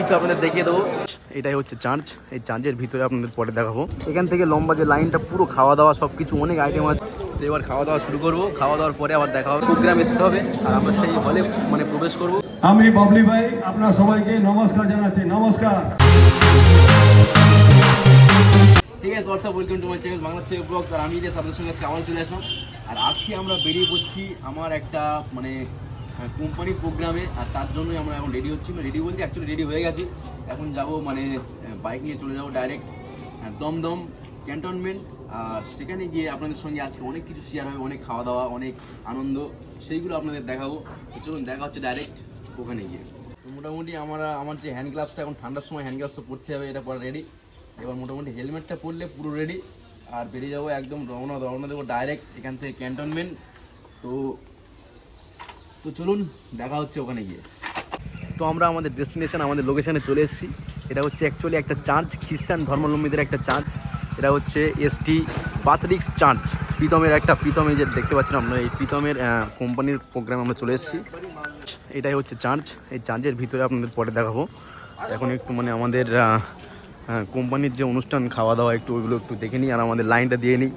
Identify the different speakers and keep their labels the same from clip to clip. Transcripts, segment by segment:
Speaker 1: কিছু আপনাদের দেখিয়ে দেবো। এটাই হচ্ছে চার্চ। এই চার্চের ভিতরে আপনাদের পরে দেখাবো। এখান থেকে লম্বা যে লাইনটা পুরো খাওয়া দাওয়া সব কিছু অনেক আইটেম আছে। এবার খাওয়া দাওয়া শুরু করব। খাওয়া দাওয়ার পরে আবার দেখা হবে। প্রোগ্রাম এসে হবে। আর আমরা সেই হলে মানে প্রবেশ করব।
Speaker 2: আমি বাবলি ভাই আপনার সবাইকে নমস্কার জানাচ্ছি। নমস্কার।
Speaker 1: ঠিক আছে WhatsApp welcome to my channel Bangla blogs আর আমি যে আপনাদের সঙ্গে আজকে আবার চলে আসলাম। আর আজকে আমরা বেরিয়ে পড়ছি আমার একটা মানে কোম্পানির প্রোগ্রামে, আর তার জন্যই আমরা এখন রেডি হচ্ছি। রেডি বলতে অ্যাকচুয়ালি রেডি হয়ে গেছি। এখন যাব মানে বাইক নিয়ে চলে যাব ডাইরেক্ট দমদম ক্যান্টনমেন্ট আর সেখানে গিয়ে আপনাদের সঙ্গে আজকে অনেক কিছু শেয়ার হবে, অনেক খাওয়া দাওয়া অনেক আনন্দ। সেইগুলো আপনাদের দেখাবো। চলুন, দেখা হচ্ছে ডাইরেক্ট ওখানে গিয়ে। তো মোটামুটি আমরা, আমার যে হ্যান্ড গ্লাভসটা এখন ঠান্ডার সময় হ্যান্ড গ্লাভসটা পরতে হবে, এটা পরে রেডি এবার মোটামুটি হেলমেটটা পরলে পুরো রেডি আর বেরিয়ে যাব একদম রওনা রওনা দেবো ডাইরেক্ট এখান থেকে ক্যান্টনমেন্ট তো তো চলুন, দেখা হচ্ছে ওখানে গিয়ে। তো আমরা আমাদের ডেস্টিনেশন আমাদের লোকেশানে চলে এসেছি। এটা হচ্ছে অ্যাকচুয়ালি একটা চার্চ খ্রিস্টান ধর্মাবলম্বীদের একটা চার্চ এটা হচ্ছে এসটি পাত্রিক্স চার্চ প্রীতমের একটা, প্রীতম এই যে দেখতে পাচ্ছেন আমরা, এই প্রীতমের কোম্পানির প্রোগ্রামে আমরা চলে এসেছি। এটাই হচ্ছে চার্চ এই চার্চের ভিতরে আপনাদের পরে দেখাবো। এখন একটু মানে আমাদের কোম্পানির যে অনুষ্ঠান খাওয়া দাওয়া একটু ওইগুলো একটু দেখে নিই আর আমাদের লাইনটা দিয়ে নিই।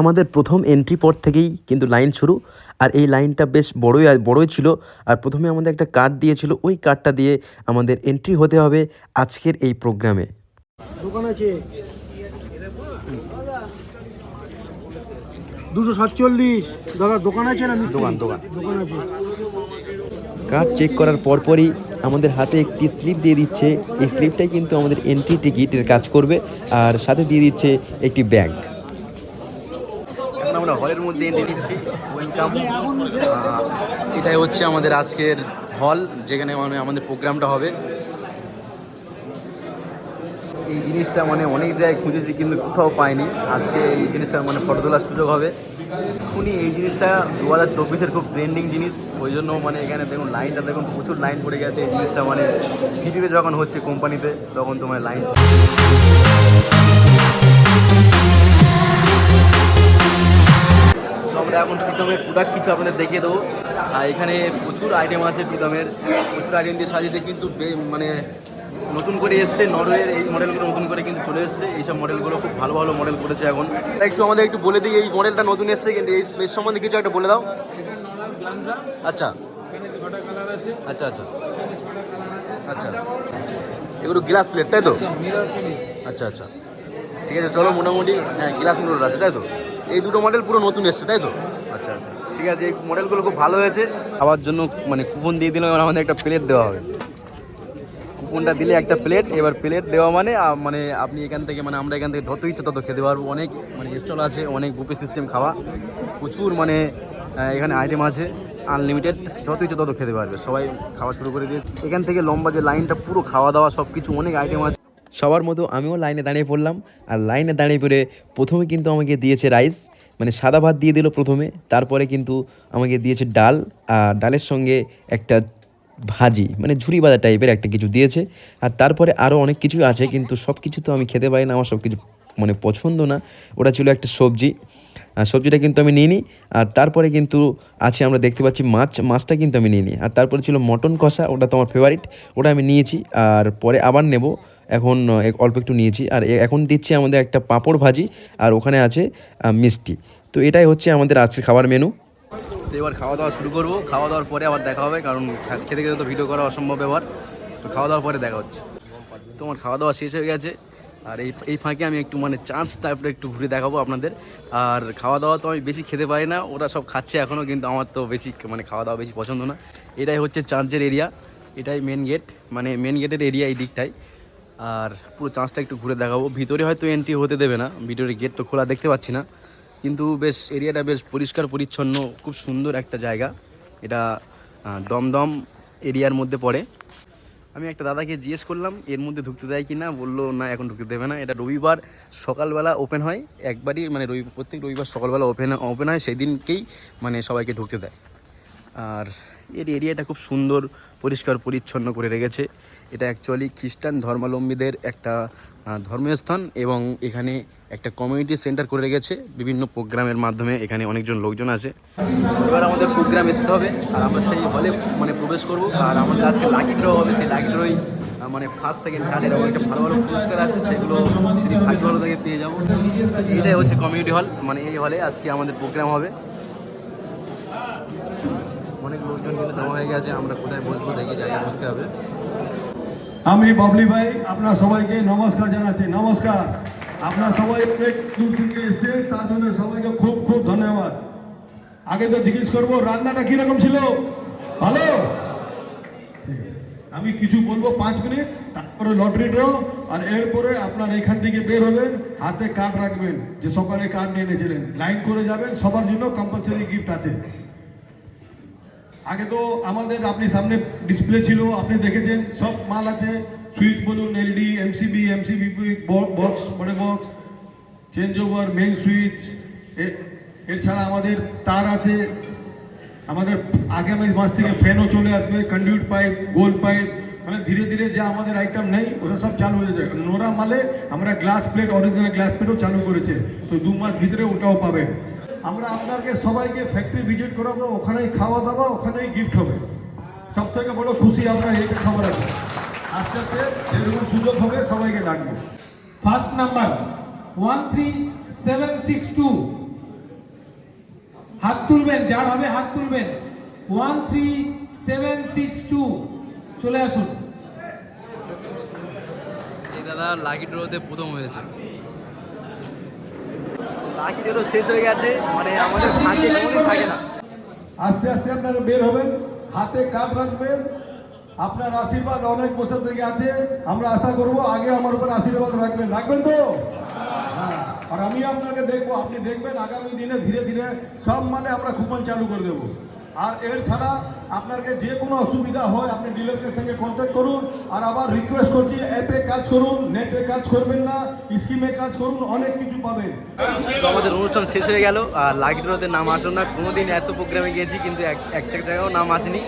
Speaker 3: আমাদের প্রথম এন্ট্রি পর থেকেই কিন্তু লাইন শুরু। আর এই লাইনটা বেশ বড়ই বড়ই ছিল। আর প্রথমে আমাদের একটা কার্ড দিয়েছিল ওই কার্ডটা দিয়ে আমাদের এন্ট্রি হতে হবে আজকের এই প্রোগ্রামে
Speaker 4: দোকান আছে। দুশো সাতচল্লিশ। দাদা দোকান আছে না
Speaker 1: দোকান, দোকান।
Speaker 4: দোকান আছে।
Speaker 3: কার্ড চেক করার পরপরই আমাদের হাতে একটি স্লিপ দিয়ে দিচ্ছে। এই স্লিপটাই কিন্তু আমাদের এন্ট্রি টিকিটের কাজ করবে। আর সাথে দিয়ে দিচ্ছে একটি ব্যাগ
Speaker 1: হলের মধ্যে এন্ট্রি নিচ্ছি ওয়েলকাম এটাই হচ্ছে আমাদের আজকের হল যেখানে মানে আমাদের প্রোগ্রামটা হবে। এই জিনিসটা মানে অনেক জায়গায় খুঁজেছি, কিন্তু কোথাও পাইনি। আজকে এই জিনিসটার মানে ফটো তোলার সুযোগ হবে। এখনই এই জিনিসটা দু হাজার চব্বিশের খুব ট্রেন্ডিং জিনিস। ওই জন্য মানে এখানে দেখুন লাইনটা দেখুন প্রচুর লাইন পড়ে গেছে। এই জিনিসটা মানে ভিডিওতে যখন হচ্ছে কোম্পানিতে তখন তোমার লাইন আমরা এখন প্রীতমের প্রোডাক্ট কিছু আপনাদের দেখিয়ে দেবো। আর এখানে প্রচুর আইটেম আছে প্রীতমের। প্রচুর আইটেম দিয়ে সাজিয়েছে কিন্তু মানে নতুন করে এসছে নরওয়ের এই মডেলগুলো নতুন করে কিন্তু চলে এসছে। এইসব মডেলগুলো খুব ভালো ভালো মডেল করেছে এখন। একটু আমাদের একটু বলে দিই এই মডেলটা নতুন এসছে কিন্তু এই সম্বন্ধে কিছু একটা বলে দাও। আচ্ছা। আচ্ছা আচ্ছা। আচ্ছা। এগুলো গ্লাস প্লেট তাই তো? আচ্ছা আচ্ছা ঠিক আছে চলো মোটামুটি হ্যাঁ গ্লাস মোটর আছে তাই তো? এই দুটো মডেল পুরো নতুন এসছে, তাই তো? আচ্ছা আচ্ছা। ঠিক আছে, এই মডেলগুলো খুব ভালো হয়েছে। খাওয়ার জন্য মানে কুপন দিয়ে এবার আমাদের একটা প্লেট দেওয়া হবে। কুপনটা দিলে একটা প্লেট এবার প্লেট দেওয়া মানে মানে আপনি এখান থেকে মানে আমরা এখান থেকে যত ইচ্ছে তত খেতে পারব। অনেক মানে স্টল আছে, অনেক বুফে সিস্টেম খাওয়া। প্রচুর মানে এখানে আইটেম আছে আনলিমিটেড যত ইচ্ছে তত খেতে পারবে। সবাই খাওয়া শুরু করে দিয়েছে। এখান থেকে লম্বা যে লাইনটা পুরো খাওয়া দাওয়া সব কিছু অনেক আইটেম আছে।
Speaker 3: সবার মতো আমিও লাইনে দাঁড়িয়ে পড়লাম। আর লাইনে দাঁড়িয়ে পড়ে প্রথমে কিন্তু আমাকে দিয়েছে রাইস মানে সাদা ভাত দিয়ে দিল প্রথমে, তারপরে কিন্তু আমাকে দিয়েছে ডাল, আর ডালের সঙ্গে একটা ভাজি মানে ঝুরি বাজা টাইপের একটা কিছু দিয়েছে। আর তারপরে আরও অনেক কিছুই আছে, কিন্তু সব কিছু তো আমি খেতে পারি না, আমার সব কিছু মানে পছন্দ না। ওটা ছিল একটা সবজি, আর সবজিটা কিন্তু আমি নিইনি। আর তারপরে কিন্তু আছে, আমরা দেখতে পাচ্ছি মাছ, মাছটা কিন্তু আমি নিইনি। আর তারপরে ছিল মটন কষা, ওটা তো আমার ফেভারিট ওটা আমি নিয়েছি, আর পরে আবার নেব। এখন অল্প একটু নিয়েছি। আর এখন দিচ্ছি আমাদের একটা পাঁপড় ভাজি, আর ওখানে আছে মিষ্টি। তো এটাই হচ্ছে আমাদের আজকে খাবার মেনু।
Speaker 1: তো এবার খাওয়া দাওয়া শুরু করব। খাওয়া দাওয়ার পরে আবার দেখা হবে, কারণ খেতে খেতে তো ভিডিও করা অসম্ভব ব্যাপার। তো খাওয়া দাওয়ার পরে দেখা হচ্ছে। তোমার খাওয়া দাওয়া শেষ হয়ে গেছে। আর এই এই ফাঁকে আমি একটু মানে চান্স টাইপটা একটু ঘুরে দেখাবো আপনাদের। আর খাওয়া দাওয়া তো আমি বেশি খেতে পারি না, ওরা সব খাচ্ছে এখনও কিন্তু আমার তো বেশি মানে খাওয়া দাওয়া বেশি পছন্দ না। এটাই হচ্ছে চার্চের এরিয়া এটাই মেন গেট মানে মেন গেটের এরিয়া এই দিকটাই আর পুরো চান্সটা একটু ঘুরে দেখাবো। ভিতরে হয়তো এন্ট্রি হতে দেবে না, ভিতরে গেট তো খোলা দেখতে পাচ্ছি না। কিন্তু বেশ এরিয়াটা বেশ পরিষ্কার, পরিচ্ছন্ন, খুব সুন্দর একটা জায়গা। এটা দমদম এরিয়ার মধ্যে পড়ে। আমি একটা দাদাকে জিজ্ঞেস করলাম, এর মধ্যে ঢুকতে দেয় কি না বলল, না, এখন ঢুকতে দেবে না। এটা রবিবার সকালবেলা ওপেন হয়। একবারই মানে রবি, প্রত্যেক রবিবার সকালবেলা ওপেন ওপেন হয়। সেদিনকেই মানে সবাইকে ঢুকতে দেয়। আর
Speaker 3: এর এরিয়াটা খুব সুন্দর পরিষ্কার পরিচ্ছন্ন করে রেখেছে। এটা অ্যাকচুয়ালি খ্রিস্টান ধর্মাবলম্বীদের একটা আহ, ধর্মীয় স্থান এবং এখানে একটা কমিউনিটি সেন্টার করে রেখেছে। বিভিন্ন প্রোগ্রামের মাধ্যমে এখানে অনেকজন লোকজন আছে।
Speaker 1: এবার আমাদের প্রোগ্রাম এসে হবে। আর আমরা সেই হলে মানে প্রবেশ করব। আর আমাদের আজকে লাকি ড্র হবে। সেই লাকি ড্রই মানে ফার্স্ট সেকেন্ড থার্ড এরকম একটা ভালো ভালো পুরস্কার আছে। সেগুলো যদি ভাগ্য ভালো থাকে পেয়ে যাব।
Speaker 3: এটাই হচ্ছে কমিউনিটি হল মানে এই হলে আজকে আমাদের প্রোগ্রাম হবে। অনেক লোকজন কিন্তু জমা হয়ে গেছে, আমরা কোথায় বসবো দেখি জায়গায় বসতে হবে।
Speaker 2: আমি বাবলি ভাই, আপনার সবাইকে নমস্কার জানাচ্ছি, নমস্কার। আপনার সবাই অনেক দূর থেকে এসছে, তার জন্য সবাইকে খুব খুব ধন্যবাদ। আগে তো জিজ্ঞেস করব, রান্নাটা কীরকম ছিল? ভালো? আমি কিছু বলব, পাঁচ মিনিট, তারপরে লটারি ড্র, আর এরপরে আপনার এখান থেকে বের হবেন, হাতে কার্ড রাখবেন, যে সকালে কার্ড নিয়ে এনেছিলেন। লাইন করে যাবেন, সবার জন্য কম্পালসারি গিফট আছে। আগে তো আমাদের আপনি সামনে ডিসপ্লে ছিল, আপনি দেখেছেন, সব মাল আছে। সুইচ বলুন এলডি এমসিবি এমসিবি বক্স মানে box change over main switch এছাড়া আমাদের তার আছে। আমাদের আগামী মাস থেকে ফ্যানও চলে আসবে কন্ডিউট পাইপ গোল পাইপ মানে ধীরে ধীরে যে আমাদের আইটেম নেই, ওটা সব চালু হয়ে যাবে নোরা মালে আমরা গ্লাস প্লেট অরিজিনাল গ্লাস প্লেটও চালু করেছে। তো দু মাস ভিতরে ওটাও পাবেন। আমরা আপনাকে সবাইকে ফ্যাক্টরি ভিজিট করাবো, ওখানেই খাওয়া দাওয়া, ওখানেই গিফট হবে। সব থেকে বড় খুশি আমরা এইটা খবর আছে। আস্তে আস্তে যেরকম সুযোগ হবে সবাইকে ডাকবো।
Speaker 5: First number one three seven six two হাত তুলবেন, যার হবে হাত তুলবেন। One three seven six two চলে আসুন।
Speaker 3: এই দাদা লাকি ড্রতে প্রথম হয়েছে।
Speaker 1: লাকি শেষ হয়ে গেছে মানে আমাদের কোনোদিন থাকে না।
Speaker 2: আস্তে আস্তে আপনারা বের হবেন, হাতে কাপ রাখবেন, আপনার আশীর্বাদ অনেক বছর থেকে আছে, আমরা আশা করব আগে আমার উপর আশীর্বাদ রাখবেন। রাখবেন তো? হ্যাঁ আর আমি আপনাকে দেখব, আপনি দেখবেন আগামী দিনে ধীরে ধীরে সব মানে আমরা কুপন চালু করে দেবো। আর এর ছাড়া আপনাকে যে কোনো অসুবিধা হয় আপনি ডিলারের সঙ্গে কন্ট্যাক্ট করুন। আর আবার রিকোয়েস্ট করছি অ্যাপে কাজ করুন নেটে কাজ করবেন না স্কিমে কাজ করুন, অনেক কিছু পাবেন।
Speaker 1: তো আমাদের অনুষ্ঠান শেষ হয়ে গেল। আর লাকি ড্রতে নাম আসলো না। কোনোদিন এত প্রোগ্রামে গিয়েছি, কিন্তু এক- একটা টাকাও নাম আসেনি।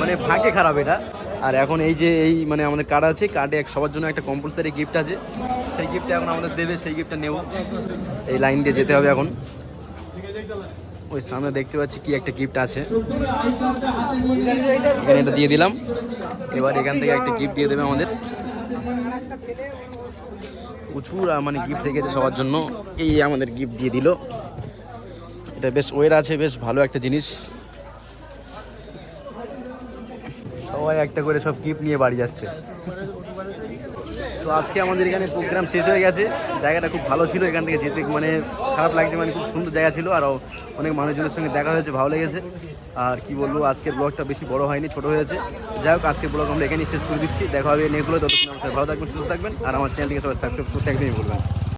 Speaker 1: মানে ভাগ্যে খারাপ এটা।
Speaker 3: আর এখন এই যে এই মানে আমাদের কার্ড আছে কার্ডে এক সবার জন্য একটা কম্পালসারি গিফট আছে।
Speaker 1: সেই গিফটটা এখন আমাদের দেবে, সেই গিফটটা নেব।
Speaker 3: এই লাইন দিয়ে যেতে হবে এখন। ওই সামনে দেখতে পাচ্ছি কি একটা গিফট আছে। এখানে এটা দিয়ে দিলাম। এবার এখান থেকে একটা গিফট দিয়ে দেবে আমাদের। প্রচুর মানে গিফট রেখেছে সবার জন্য। এই আমাদের গিফট দিয়ে দিল। এটা বেশ ওয়ের আছে, বেশ ভালো একটা জিনিস। সবাই একটা করে সব গিফট নিয়ে বাড়ি যাচ্ছে।
Speaker 1: তো আজকে আমাদের এখানে প্রোগ্রাম শেষ হয়ে গেছে। জায়গাটা খুব ভালো ছিল এখান থেকে যেতে মানে খারাপ লাগছে মানে খুব সুন্দর জায়গা ছিল আর অনেক মানুষজনের সঙ্গে দেখা হয়েছে, ভালো লেগেছে। আর কি বলব, আজকের ব্লগটা বেশি বড় হয়নি, ছোট হয়েছে। যাই হোক, আজকের ব্লগ আমরা এখানেই শেষ করে দিচ্ছি। দেখা হবে নেগুলো ততক্ষণ আমার ভালো থাকবেন, সুস্থ থাকবেন, আর আমার চ্যানেলটিকে সবাই সাবস্ক্রাইব করতে একদমই বলবেন।